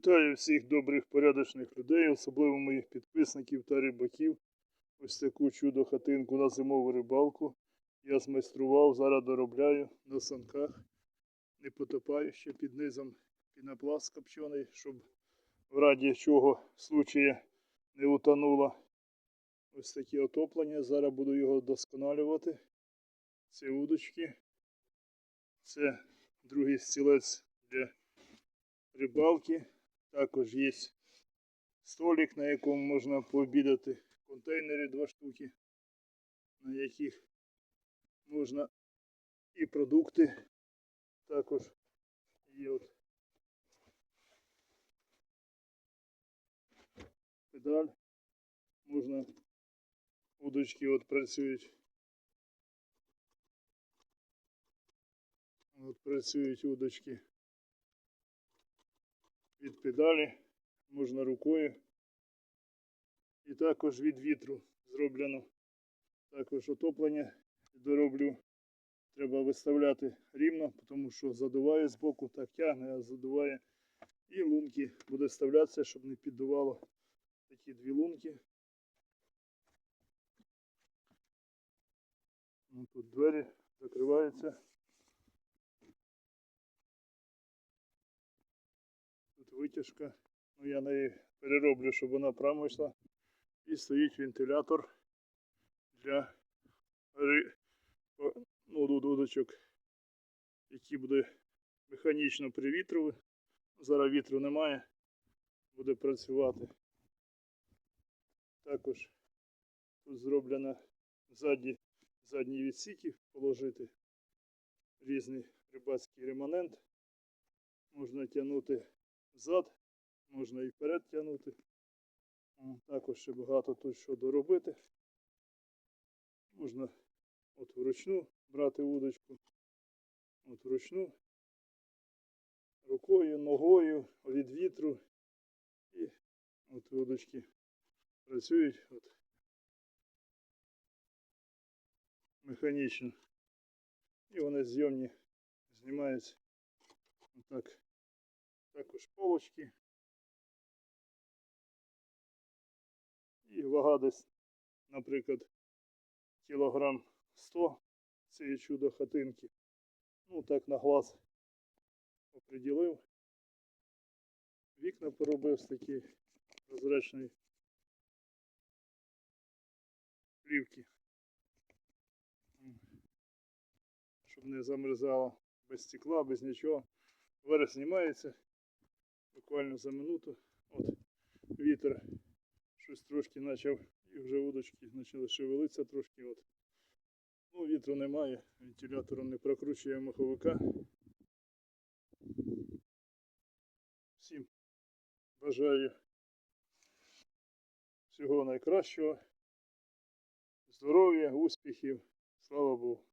Вітаю всіх добрих порядочних людей, особливо моїх підписників та рибаків. Ось таку чудо хатинку на зимову рибалку. Я змайстрував, зараз доробляю на санках, не потопаю ще під низом пінопласт копчений, щоб в раді чого случая не утонуло. Ось такі отоплення. Зараз буду його вдосконалювати. Це удочки. Це другий стілець для рибалки. Також є столик, на якому можна пообідати. Контейнери два штуки, на яких можна і продукти також є от педаль. Можна удочки от працюють. От працюють удочки від педалі, можна рукою. І також від вітру зроблено. Також отоплення дороблю. Треба виставляти рівно, тому що задуває з боку, так тягне, а задуває. І лунки буде вставлятися, щоб не піддувало такі дві лунки. Тут двері закриваються. Витяжка. Ну, я неї перероблю, щоб вона прямо йшла. І стоїть вентилятор для ну, дудочок, який буде механічно привітрювати. Зараз вітру немає, буде працювати. Також тут зроблено задні, задні відсіки положити різний рибацький реманент. Можна тягнути зад, можна і вперед тягнути. Також ще багато тут що доробити. Можна от вручну брати удочку. От вручну. Рукою, ногою, від вітру. І от удочки працюють от механічно. І вони зйомні знімаються. Отак. Також полочки. І вага десь, наприклад, кілограм 100 цієї чудо хатинки. Ну так на глаз оприділив. Вікна поробив з такої прозрачної плівки. Щоб не замерзало без стекла, без нічого. Верх знімається буквально за минуту. От вітер щось трошки почав і вже удочки почали шевелитися трошки. От. Ну, вітру немає, вентилятором не прокручує маховика. Всім бажаю всього найкращого, здоров'я, успіхів. Слава Богу.